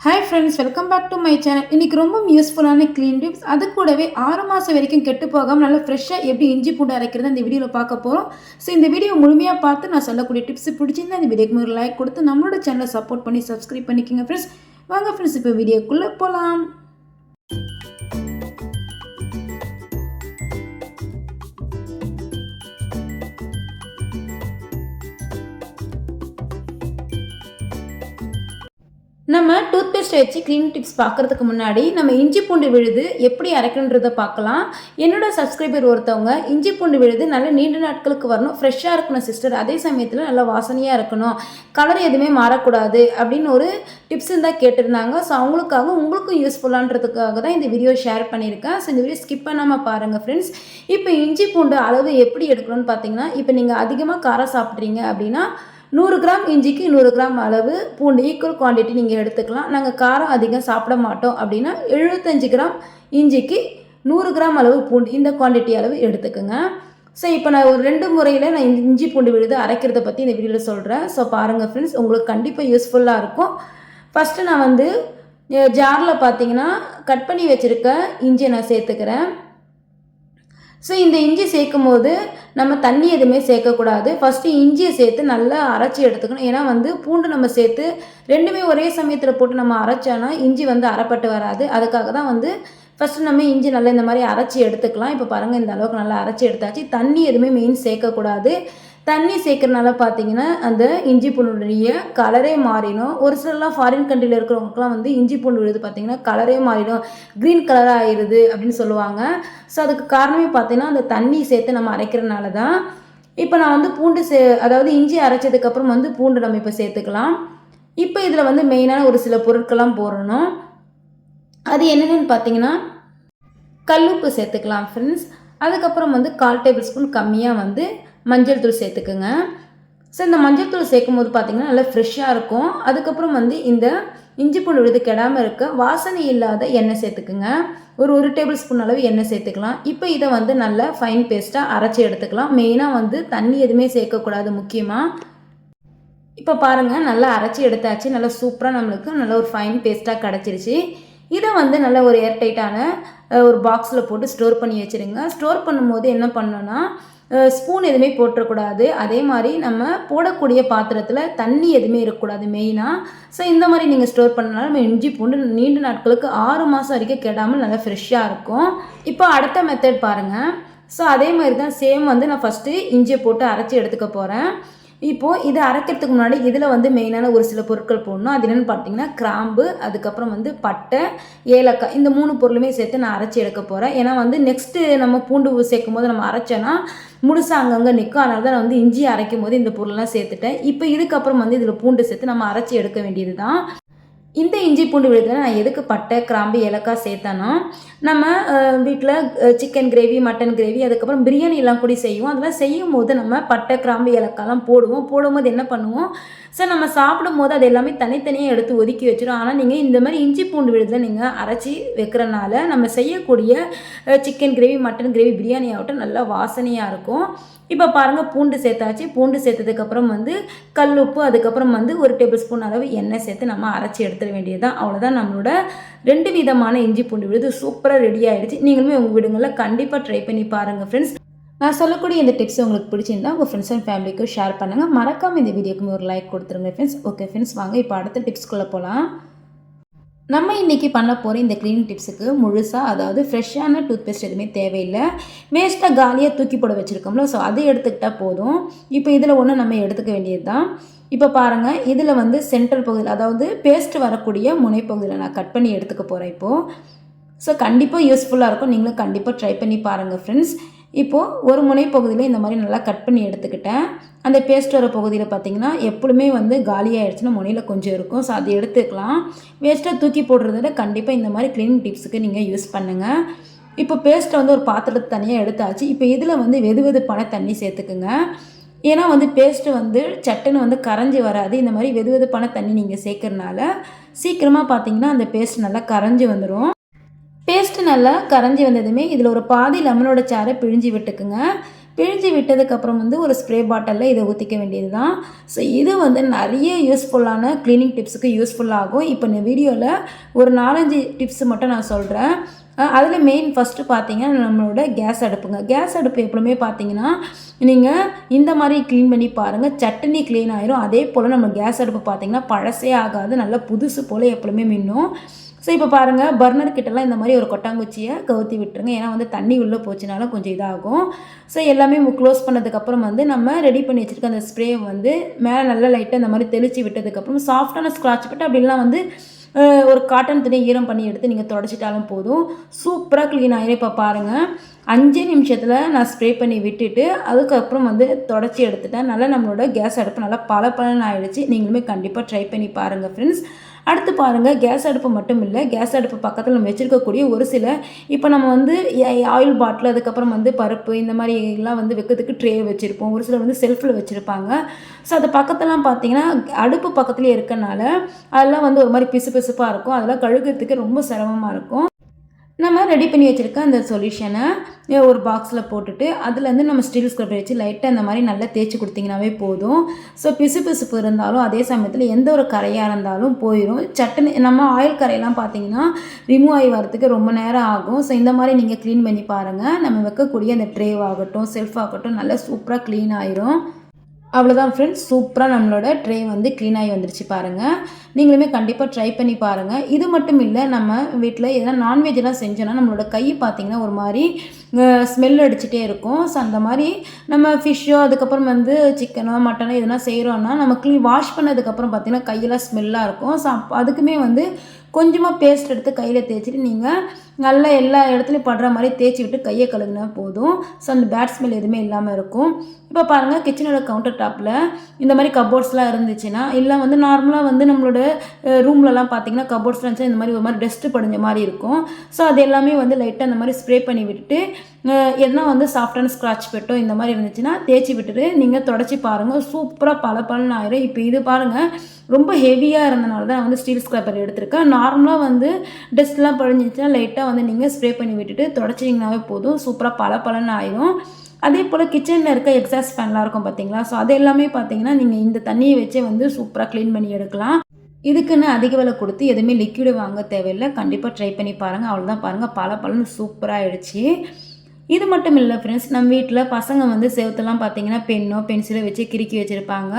Hi friends welcome back to my channel இன்றைக்கி ரொம்ப யூஸ்ஃபுல்லான க்ளீன் டிப்ஸ் அது கூடவே ஆறு மாதம் வரைக்கும் கெட்டு போகாமல் நல்லா ஃப்ரெஷ்ஷாக எப்படி இஞ்சி பூண்டு அரைக்கிறது இந்த வீடியோவில் பார்க்க போகிறோம் ஸோ இந்த வீடியோ முழுமையாக பார்த்து நான் சொல்லக்கூடிய டிப்ஸ் பிடிச்சிருந்தா இந்த வீடியோக்கு ஒரு லைக் கொடுத்து நம்மளோட சேனலை சப்போர்ட் பண்ணி சப்ஸ்கிரைப் பண்ணிக்கோங்க ஃப்ரெண்ட்ஸ் வாங்க ஃப்ரெண்ட்ஸ் இப்போ வீடியோக்குள்ளே போகலாம் நம்ம டூத் பேஸ்ட் வச்சு க்ளீன் டிப்ஸ் பார்க்குறதுக்கு முன்னாடி நம்ம இஞ்சி பூண்டு விழுது எப்படி அரைக்கணுன்றதை பார்க்கலாம் என்னோட சப்ஸ்கிரைபர் ஒருத்தவங்க இஞ்சி பூண்டு விழுது நல்ல நீண்ட நாட்களுக்கு வரணும் ஃப்ரெஷ்ஷாக இருக்கணும் சிஸ்டர் அதே சமயத்தில் நல்லா வாசனையாக இருக்கணும். கலர் எதுவுமே மாறக்கூடாது அப்படின்னு ஒரு டிப்ஸ் இருந்தால் கேட்டிருந்தாங்க. ஸோ அவங்களுக்காக உங்களுக்கும் யூஸ்ஃபுல்லான்றதுக்காக தான் இந்த வீடியோ ஷேர் பண்ணியிருக்கேன். ஸோ இந்த வீடியோ ஸ்கிப் பண்ணாமல் பாருங்கள் ஃப்ரெண்ட்ஸ் இப்போ இஞ்சி பூண்டு அளவு எப்படி எடுக்கணும்னு பார்த்தீங்கன்னா இப்போ நீங்கள் அதிகமாக காரம் சாப்பிட்றீங்க அப்படின்னா நூறு கிராம் இஞ்சிக்கு நூறு கிராம் அளவு பூண்டு ஈக்குவல் குவான்டிட்டி நீங்கள் எடுத்துக்கலாம். நாங்கள் காரம் அதிகம் சாப்பிட மாட்டோம் அப்படின்னா எழுபத்தஞ்சு கிராம் இஞ்சிக்கு நூறு கிராம் அளவு பூண்டு இந்த குவான்டிட்டி அளவு எடுத்துக்கோங்க. ஸோ இப்போ நான் ஒரு ரெண்டு முறையில் நான் இஞ்சி பூண்டு விழுது அரைக்கிறத பற்றி இந்த வீடியோவில் சொல்கிறேன் ஸோ பாருங்கள் ஃப்ரெண்ட்ஸ் உங்களுக்கு கண்டிப்பாக யூஸ்ஃபுல்லாக இருக்கும். ஃபஸ்ட்டு நான் வந்து ஜாரில் பார்த்தீங்கன்னா கட் பண்ணி வச்சுருக்க இஞ்சியை நான் சேர்த்துக்கிறேன். ஸோ இந்த இஞ்சி சேர்க்கும் போது நம்ம தண்ணி எதுவுமே சேர்க்கக்கூடாது. ஃபஸ்ட்டு இஞ்சியை சேர்த்து நல்லா அரைச்சி எடுத்துக்கணும். ஏன்னா வந்து பூண்டு நம்ம சேர்த்து ரெண்டுமே ஒரே சமயத்தில் போட்டு நம்ம அரைச்சோன்னா இஞ்சி வந்து அரைப்பட்டு வராது. அதுக்காக தான் வந்து ஃபஸ்ட்டு நம்ம இஞ்சி நல்லா இந்த மாதிரி அரைச்சி எடுத்துக்கலாம். இப்போ பாருங்கள் இந்த அளவுக்கு நல்லா அரைச்சி எடுத்தாச்சு. தண்ணி எதுவுமே மெயின் சேர்க்கக்கூடாது. தண்ணி சேர்க்கறனால பார்த்தீங்கன்னா அந்த இஞ்சி பூண்டுடைய கலரே மாறிடும். ஒரு சிலர்லாம் ஃபாரின் கண்ட்ரியில் இருக்கிறவங்களுக்குலாம் வந்து இஞ்சி பூண்டு விழுது பார்த்தீங்கன்னா கலரே மாறிடும். க்ரீன் கலராக ஆயிடுது அப்படின்னு சொல்லுவாங்க. ஸோ அதுக்கு காரணமே பார்த்தீங்கன்னா அந்த தண்ணி சேர்த்து நம்ம அரைக்கிறனால தான் இப்போ நான் வந்து பூண்டு சே அதாவது இஞ்சி அரைச்சதுக்கப்புறம் வந்து பூண்டு நம்ம இப்போ சேர்த்துக்கலாம். இப்போ இதில் வந்து மெயினான ஒரு சில பொருட்கள்லாம் போடணும். அது என்னென்னு பார்த்தீங்கன்னா கல்லுப்பு சேர்த்துக்கலாம் ஃப்ரெண்ட்ஸ் அதுக்கப்புறம் வந்து கால் டேபிள் ஸ்பூன் கம்மியாக வந்து மஞ்சள் தூள் சேர்த்துக்குங்க. ஸோ இந்த மஞ்சள் தூள் சேர்க்கும் போது பார்த்திங்கன்னா நல்லா ஃப்ரெஷ்ஷாக இருக்கும். அதுக்கப்புறம் வந்து இந்த இஞ்சி பூண்டு விழுது கெடாமல் இருக்க வாசனை இல்லாத எண்ணெய் சேர்த்துக்குங்க. ஒரு ஒரு டேபிள் ஸ்பூன் அளவு எண்ணெய் சேர்த்துக்கலாம். இப்போ இதை வந்து நல்லா ஃபைன் பேஸ்ட்டாக அரைச்சி எடுத்துக்கலாம். மெயினாக வந்து தண்ணி எதுவுமே சேர்க்கக்கூடாது முக்கியமாக இப்போ பாருங்கள் நல்லா அரைச்சி எடுத்தாச்சு. நல்லா சூப்பராக நம்மளுக்கு நல்ல ஒரு ஃபைன் பேஸ்ட்டாக கிடச்சிருச்சு. இதை வந்து நல்ல ஒரு ஏர்டைட்டான ஒரு பாக்ஸில் போட்டு ஸ்டோர் பண்ணி வச்சுருங்க. ஸ்டோர் பண்ணும்போது என்ன பண்ணோன்னா ஸ்பூன் எதுவுமே போட்டுறக்கூடாது. அதே மாதிரி நம்ம போடக்கூடிய பாத்திரத்தில் தண்ணி எதுவுமே இருக்கக்கூடாது மெயினாக ஸோ இந்த மாதிரி நீங்கள் ஸ்டோர் பண்ணனால நம்ம இஞ்சி பூண்டு நீண்ட நாட்களுக்கு ஆறு மாதம் வரைக்கும் கெடாமல் நல்லா ஃப்ரெஷ்ஷாக இருக்கும். இப்போ அடுத்த மெத்தட் பாருங்கள் ஸோ அதே மாதிரி தான் சேம் வந்து நான் ஃபஸ்ட்டு இஞ்சியை போட்டு அரைச்சி எடுத்துக்க போகிறேன் இப்போது இது அரைக்கிறதுக்கு முன்னாடி இதில் வந்து மெயினான ஒரு சில பொருட்கள் போடணும். அது என்னென்னு பார்த்தீங்கன்னா கிராம்பு அதுக்கப்புறம் வந்து பட்டை ஏலக்காய் இந்த மூணு பொருளுமே சேர்த்து நான் அரைச்சி எடுக்க போகிறேன் ஏன்னா வந்து நெக்ஸ்ட்டு நம்ம பூண்டு சேர்க்கும் போது நம்ம அரைச்சோன்னா முழுசாக அங்கங்கே நிற்கும் அதனால தான் நான் வந்து இஞ்சி அரைக்கும் போது இந்த பொருள்லாம் சேர்த்துட்டேன். இப்போ இதுக்கப்புறம் வந்து இதில் பூண்டு சேர்த்து நம்ம அரைச்சி எடுக்க வேண்டியது தான் இந்த இஞ்சி பூண்டு விழுதில் நான் எதுக்கு பட்டை கிராம்பு ஏலக்காய் சேர்த்தேன்னா நம்ம வீட்டில் சிக்கன் கிரேவி மட்டன் கிரேவி அதுக்கப்புறம் பிரியாணி எல்லாம் கூட செய்வோம். அதெல்லாம் செய்யும் போது நம்ம பட்டை கிராம்பு ஏலக்காய்லாம் போடுவோம். போடும்போது என்ன பண்ணுவோம்? ஸோ நம்ம சாப்பிடும் போது அது எல்லாமே தனித்தனியாக எடுத்து ஒதுக்கி வச்சிடும் ஆனால் நீங்கள் இந்த மாதிரி இஞ்சி பூண்டு விழுதில் நீங்கள் அரைச்சி வைக்கிறனால நம்ம செய்யக்கூடிய chicken gravy mutton gravy biryani ஆகட்டும் நல்லா வாசனையாக இருக்கும். இப்போ பாருங்கள் பூண்டு சேர்த்தாச்சு. பூண்டு சேர்த்ததுக்கப்புறம் வந்து கல் உப்பு அதுக்கப்புறம் வந்து ஒரு டேபிள் ஸ்பூன் அளவு எண்ணெய் சேர்த்து நம்ம அரைச்சி எடுத்துட வேண்டியது தான் அவ்வளோதான் நம்மளோட ரெண்டு விதமான இஞ்சி பூண்டு விழுது. சூப்பராக ரெடி ஆகிடுச்சு நீங்களுமே உங்கள் வீடுங்களில் கண்டிப்பாக ட்ரை பண்ணி பாருங்கள் ஃப்ரெண்ட்ஸ் நான் சொல்லக்கூடிய இந்த டிப்ஸ் உங்களுக்கு பிடிச்சிருந்தா உங்கள் ஃப்ரெண்ட்ஸ் அண்ட் ஃபேமிலிக்கும் ஷேர் பண்ணுங்கள் மறக்காமல் இந்த வீடியோக்குமே ஒரு லைக் கொடுத்துருங்க ஃப்ரெண்ட்ஸ் ஓகே ஃப்ரெண்ட்ஸ் வாங்க இப்போ அடுத்த டிப்ஸ்குள்ளே போகலாம் நம்ம இன்றைக்கி பண்ண போகிற இந்த க்ளீனிங் டிப்ஸுக்கு முழுசாக அதாவது ஃப்ரெஷ்ஷான டூத்பேஸ்ட் எதுவுமே தேவையில்லை. வேஸ்ட்டாக காலியாக தூக்கி போட வச்சுருக்கோம்ல ஸோ அதை எடுத்துக்கிட்டால் போதும். இப்போ இதில் ஒன்று நம்ம எடுத்துக்க வேண்டியது தான் இப்போ பாருங்கள் இதில் வந்து சென்ட்ரல் பகுதியில் அதாவது பேஸ்ட் வரக்கூடிய முனைப்பகுதியில் நான் கட் பண்ணி எடுத்துக்க போகிறேன் இப்போது ஸோ கண்டிப்பாக யூஸ்ஃபுல்லாக இருக்கும். நீங்களும் கண்டிப்பாக ட்ரை பண்ணி பாருங்கள் ஃப்ரெண்ட்ஸ் இப்போது ஒரு முனை பகுதியில் இந்த மாதிரி நல்லா கட் பண்ணி எடுத்துக்கிட்டேன். அந்த பேஸ்ட் வர பகுதியில் பார்த்திங்கன்னா எப்பொழுதுமே வந்து காலியாகிடுச்சுன்னா முனையில் கொஞ்சம் இருக்கும். ஸோ அதை எடுத்துக்கலாம். வேஸ்ட்டாக தூக்கி போடுறத கண்டிப்பாக இந்த மாதிரி க்ளீனிங் டிப்ஸுக்கு நீங்கள் யூஸ் பண்ணுங்கள் இப்போ பேஸ்ட்டை வந்து ஒரு பாத்திரத்தை தனியாக எடுத்தாச்சு. இப்போ இதில் வந்து வெது வெதுப்பான தண்ணி சேர்த்துக்குங்க. ஏன்னா வந்து பேஸ்ட்டு வந்து சட்டுன்னு வந்து கரைஞ்சி வராது. இந்த மாதிரி வெது வெதுப்பான தண்ணி நீங்கள் சேர்க்கறனால சீக்கிரமாக பார்த்தீங்கன்னா அந்த பேஸ்ட் நல்லா கரைஞ்சி வந்துடும் பேஸ்ட்டு நல்லா கரைஞ்சி வந்ததுமே இதில் ஒரு பாதி லெமனோட சாரை பிழிஞ்சு விட்டுக்குங்க. பிழிஞ்சு விட்டதுக்கப்புறம் வந்து ஒரு ஸ்ப்ரே பாட்டிலில் இதை ஊற்றிக்க வேண்டியது தான் ஸோ இது வந்து நிறைய யூஸ்ஃபுல்லான க்ளீனிங் டிப்ஸுக்கு யூஸ்ஃபுல்லாகும் இப்போ இந்த வீடியோவில் ஒரு நாலஞ்சு டிப்ஸ் மட்டும் நான் சொல்கிறேன் அதில் மெயின் ஃபஸ்ட்டு பார்த்தீங்கன்னா நம்மளோட கேஸ் அடுப்புங்க. கேஸ் அடுப்பு எப்பவுமே பார்த்தீங்கன்னா நீங்கள் இந்த மாதிரி க்ளீன் பண்ணி பாருங்கள் சட்னி க்ளீன் ஆயிரும். அதே போல் நம்ம கேஸ் அடுப்பு பார்த்தீங்கன்னா பழசே ஆகாது. நல்லா புதுசு போல் எப்பவுமே மின்னும். ஸோ இப்போ பாருங்கள் பர்னர் கிட்டலாம் இந்த மாதிரி ஒரு கொட்டாங்குச்சியை கவுத்தி விட்டுருங்க. ஏன்னா வந்து தண்ணி உள்ளே போச்சுனாலும் கொஞ்சம் இதாகும். ஸோ எல்லாமே க்ளோஸ் பண்ணதுக்கப்புறம் வந்து நம்ம ரெடி பண்ணி வச்சுருக்க அந்த ஸ்ப்ரே வந்து மேலே நல்லா லைட்டாக இந்த மாதிரி தெளித்து விட்டதுக்கப்புறம் சாஃப்டான ஸ்க்ராட்ச் பட்டு அப்படிலாம் வந்து ஒரு காட்டன் துணி ஈரம் பண்ணி எடுத்து நீங்கள் தொடச்சிட்டாலும் போதும். சூப்பராக க்ளீன் ஆகிடும் இப்போ பாருங்கள் அஞ்சே நிமிஷத்தில் நான் ஸ்ப்ரே பண்ணி விட்டுட்டு அதுக்கப்புறம் வந்து தொடச்சி எடுத்துட்டேன். நல்லா நம்மளோட கேஸ் அடுப்பு நல்லா பல பலன் ஆயிடுச்சு. நீங்களுமே கண்டிப்பாக ட்ரை பண்ணி பாருங்கள் ஃப்ரெண்ட்ஸ் அடுத்து பாருங்கள் கேஸ் அடுப்பு மட்டும் இல்லை கேஸ் அடுப்பு பக்கத்தில் நம்ம வச்சுருக்கக்கூடிய ஒரு சில இப்போ நம்ம வந்து ஆயில் பாட்டில் அதுக்கப்புறம் வந்து பருப்பு இந்த மாதிரி எல்லாம் வந்து வைக்கிறதுக்கு ட்ரே வச்சுருப்போம். ஒரு சிலர் வந்து செல்ஃபில் வச்சுருப்பாங்க. ஸோ அது பக்கத்தெல்லாம் பார்த்தீங்கன்னா அடுப்பு பக்கத்துலேயே இருக்கனால அதெல்லாம் வந்து ஒரு மாதிரி பிசு பிசுப்பாக இருக்கும். அதெல்லாம் கழுகிறதுக்கு ரொம்ப சிரமமாக இருக்கும். நம்ம ரெடி பண்ணி வச்சுருக்க அந்த சொல்யூஷனை ஒரு பாக்ஸில் போட்டுட்டு அதுலேருந்து நம்ம ஸ்டீல் ஸ்க்ரப்பர் வச்சு லைட்டாக இந்த மாதிரி நல்லா தேய்ச்சி கொடுத்திங்கனாவே போதும். ஸோ பிசு பிசுப்பு இருந்தாலும் அதே சமயத்தில் எந்த ஒரு கரையாக இருந்தாலும் போயிடும் சட்டுன்னு நம்ம ஆயில் கரையெல்லாம் பார்த்தீங்கன்னா ரிமூவ் ஆகி வரதுக்கு ரொம்ப நேரம் ஆகும். ஸோ இந்த மாதிரி நீங்கள் க்ளீன் பண்ணி பாருங்கள் நம்ம வைக்கக்கூடிய அந்த ட்ரேவ் ஆகட்டும் செல்ஃப் ஆகட்டும் நல்லா சூப்பராக க்ளீன் ஆயிரும். அவ்வளோதான் ஃப்ரெண்ட்ஸ் சூப்பராக நம்மளோட ட்ரே வந்து க்ளீன் ஆகி வந்துருச்சு பாருங்கள் நீங்களுமே கண்டிப்பாக ட்ரை பண்ணி பாருங்கள் இது மட்டும் இல்லை நம்ம வீட்டில் எதனா நான்வெஜ்லாம் செஞ்சோன்னா நம்மளோட கை பார்த்திங்கன்னா ஒரு மாதிரி ஸ்மெல் அடிச்சுட்டே இருக்கும். ஸோ அந்த மாதிரி நம்ம ஃபிஷ்ஷோ அதுக்கப்புறம் வந்து சிக்கனோ மட்டனோ எதனா செய்கிறோன்னா நம்ம க்ளீன் வாஷ் பண்ணதுக்கப்புறம் பார்த்திங்கன்னா கையெல்லாம் ஸ்மெல்லாக இருக்கும். ஸோ அதுக்குமே வந்து கொஞ்சமாக பேஸ்ட் எடுத்து கையில் தேய்ச்சிட்டு நீங்கள் நல்லா எல்லா இடத்துலையும் படுற மாதிரி தேய்ச்சி விட்டு கையை கழுகுனா போதும். ஸோ அந்த பேட் ஸ்மெல் எதுவுமே இல்லாமல் இருக்கும். இப்போ பாருங்கள் கிச்சனோட கவுண்டர் டாப்பில் இந்த மாதிரி கபோர்ட்ஸ்லாம் இருந்துச்சுன்னா இல்லை வந்து நார்மலாக வந்து நம்மளோட ரூம்லலாம் பார்த்தீங்கன்னா கபோர்ட்ஸ்லாம் இருந்துச்சுன்னா இந்த மாதிரி ஒரு மாதிரி டஸ்ட்டு படிஞ்ச மாதிரி இருக்கும். ஸோ அது எல்லாமே வந்து லைட்டாக இந்த மாதிரி ஸ்ப்ரே பண்ணி விட்டுட்டு எதனா வந்து சாஃப்டான ஸ்க்ராட்ச் பெட்டோ இந்த மாதிரி இருந்துச்சுன்னா தேய்ச்சி விட்டுட்டு நீங்கள் தொடச்சி பாருங்கள் சூப்பராக பல பலன் ஆயிரும். இப்போ இது பாருங்கள் ரொம்ப ஹெவியாக இருந்தனால தான் வந்து ஸ்டீல் ஸ்க்ரப்பர் எடுத்திருக்கேன். நார்மலாக வந்து டஸ்ட்லாம் படிஞ்சிச்சுன்னா லைட்டாக வந்து நீங்கள் ஸ்ப்ரே பண்ணி விட்டுட்டு தொடச்சிங்கனாவே போதும். சூப்பராக பல பலன் ஆயிரும். அதே போல் கிச்சனில் இருக்க எக்ஸாஸ்ட் ஃபேன்லாம் இருக்கும் பார்த்தீங்களா ஸோ அது எல்லாமே பார்த்தீங்கன்னா நீங்கள் இந்த தண்ணியை வச்சே வந்து சூப்பராக க்ளீன் பண்ணி எடுக்கலாம். இதுக்குன்னு அதிக விலை கொடுத்து எதுவுமே லிக்விடு வாங்க தேவையில்லை. கண்டிப்பாக ட்ரை பண்ணி பாருங்கள் அவ்வளோதான் பாருங்கள் பல பலன்னு சூப்பராக ஆயிடுச்சு. இது மட்டும் இல்லை ஃப்ரெண்ட்ஸ் நம்ம வீட்டில் பசங்க வந்து செவத்தெல்லாம் பார்த்தீங்கன்னா பென்னோ பென்சிலோ வச்சு கிறுக்கி வச்சுருப்பாங்க.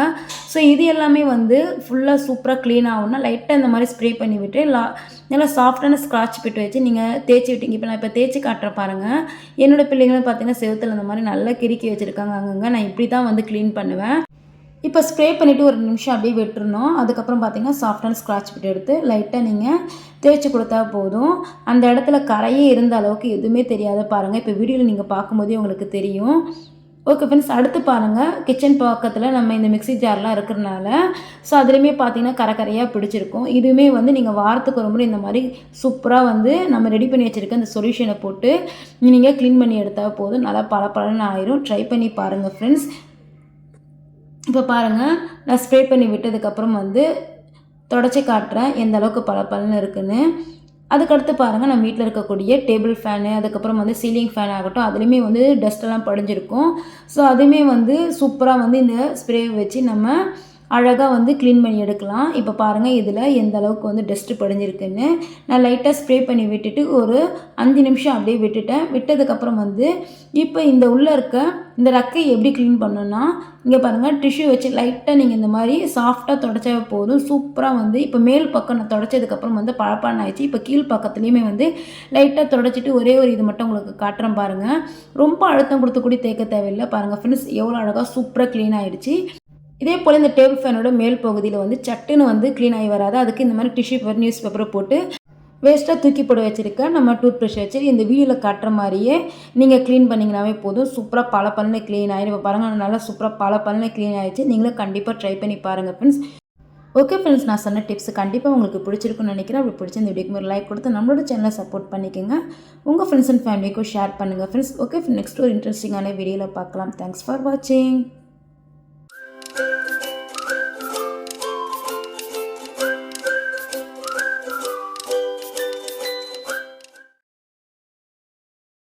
ஸோ இது எல்லாமே வந்து ஃபுல்லாக சூப்பராக க்ளீன் ஆகும்னா லைட்டாக இந்த மாதிரி ஸ்ப்ரே பண்ணி விட்டு லா நல்லா சாஃப்டான ஸ்க்ராட்ச் பிட்டு வச்சு நீங்கள் தேய்ச்சி விட்டீங்க. இப்போ நான் இப்போ தேய்ச்சி காட்டுறேன் பாருங்கள் என்னோட பிள்ளைங்களும் பார்த்தீங்கன்னா செவத்தில் இந்த மாதிரி நல்லா கிறுக்கி வச்சுருக்காங்க அங்கங்கே. நான் இப்படி தான் வந்து க்ளீன் பண்ணுவேன். இப்போ ஸ்ப்ரே பண்ணிவிட்டு ஒரு நிமிஷம் அப்படியே விட்டுருணும் அதுக்கப்புறம் பார்த்தீங்கன்னா சாஃப்டான ஸ்க்ராட்ச் பிட்டு எடுத்து லைட்டாக நீங்கள் தேய்ச்சி கொடுத்தா போதும். அந்த இடத்துல கரையே இருந்த அளவுக்கு எதுவுமே தெரியாத பாருங்கள் இப்போ வீடியோவில் நீங்கள் பார்க்கும்போதே உங்களுக்கு தெரியும். ஓகே ஃப்ரெண்ட்ஸ் அடுத்து பாருங்கள் கிச்சன் பக்கத்தில் நம்ம இந்த மிக்ஸி ஜார்லாம் இருக்கிறனால ஸோ அதுலேயுமே பார்த்தீங்கன்னா கரை கரையாக பிடிச்சிருக்கும். இதுவுமே வந்து நீங்கள் வாரத்துக்கு ஒரு முறை இந்த மாதிரி சூப்பராக வந்து நம்ம ரெடி பண்ணி வச்சுருக்க அந்த சொல்யூஷனை போட்டு நீங்கள் க்ளீன் பண்ணி எடுத்தால் போதும். நல்லா பல பலன்னு ஆயிரும். ட்ரை பண்ணி பாருங்கள் ஃப்ரெண்ட்ஸ் இப்போ பாருங்கள் நான் ஸ்ப்ரே பண்ணி விட்டதுக்கப்புறம் வந்து தொடச்சி காட்டுறேன் எந்த அளவுக்கு பல பலன்னு இருக்குன்னு. அதுக்கடுத்து பாருங்கள் நம்ம வீட்டில் இருக்கக்கூடிய டேபிள் ஃபேனு அதுக்கப்புறம் வந்து சீலிங் ஃபேன் ஆகட்டும் அதுலேயுமே வந்து டஸ்ட்டெல்லாம் படிஞ்சிருக்கும். ஸோ அதுவுமே வந்து சூப்பராக வந்து இந்த ஸ்ப்ரே வச்சு நம்ம அழகாக வந்து க்ளீன் பண்ணி எடுக்கலாம். இப்போ பாருங்கள் இதில் எந்த அளவுக்கு வந்து டஸ்ட்டு படிஞ்சிருக்குன்னு. நான் லைட்டாக ஸ்ப்ரே பண்ணி விட்டுட்டு ஒரு அஞ்சு நிமிஷம் அப்படியே விட்டுட்டேன். விட்டதுக்கப்புறம் வந்து இப்போ இந்த உள்ளே இருக்க இந்த ரக்கை எப்படி க்ளீன் பண்ணணும்னா இங்கே பாருங்கள் டிஷ்யூ வச்சு லைட்டாக நீங்கள் இந்த மாதிரி சாஃப்டாக தொடச்சா போதும். சூப்பராக வந்து இப்போ மேல் பக்கம் நான் தொடச்சதுக்கப்புறம் வந்து பழப்பான ஆயிடுச்சு. இப்போ கீழ் பக்கத்துலேயுமே வந்து லைட்டாக தொடச்சிட்டு ஒரே ஒரு இது மட்டும் உங்களுக்கு காட்டுறேன் பாருங்கள் ரொம்ப அழுத்தம் கொடுத்து கூட தேய்க்க தேவையில்லை. பாருங்கள் ஃப்ரெண்ட்ஸ் எவ்வளோ அழகாக சூப்பராக க்ளீன் ஆகிடுச்சு இதே போல் இந்த டேபிள் ஃபேனோட மேல் பகுதியில் வந்து சட்டுன்னு வந்து க்ளீன் ஆகி வராது. அதுக்கு இந்த மாதிரி டிஷ்யூ பேப்பர் நியூஸ் பேப்பரை போட்டு வேஸ்ட்டாக தூக்கி போட வச்சுருக்கேன் நம்ம டூத் ப்ரஷ் வச்சு. இந்த வீடியோவில் காட்டுற மாதிரியே நீங்கள் க்ளீன் பண்ணிங்கனாவே போதும். சூப்பராக பல பல்லு க்ளீன் ஆகிடும் இப்போ பாருங்கள் நல்லா சூப்பராக பல பல்லு க்ளீன் ஆகிடுச்சு நீங்களும் கண்டிப்பாக ட்ரை பண்ணி பாருங்கள் ஃப்ரெண்ட்ஸ் ஓகே ஃப்ரெண்ட்ஸ் நான் சொன்ன டிப்ஸ் கண்டிப்பாக உங்களுக்கு பிடிச்சிருக்குன்னு நினைக்கிறேன். அப்படி பிடிச்ச இந்த வீடியோக்கு ஒரு லைக் கொடுத்து நம்மளோட சேனலை சப்போர்ட் பண்ணிக்கோங்க. உங்கள் ஃப்ரெண்ட்ஸ் அண்ட் ஃபேமிலிக்கும் ஷேர் பண்ணுங்கள் ஃப்ரெண்ட்ஸ் ஓகே நெக்ஸ்ட் ஒரு இன்ட்ரெஸ்டிங்கான வீடியோவில் பார்க்கலாம். தேங்க்ஸ் ஃபார் வாட்சிங்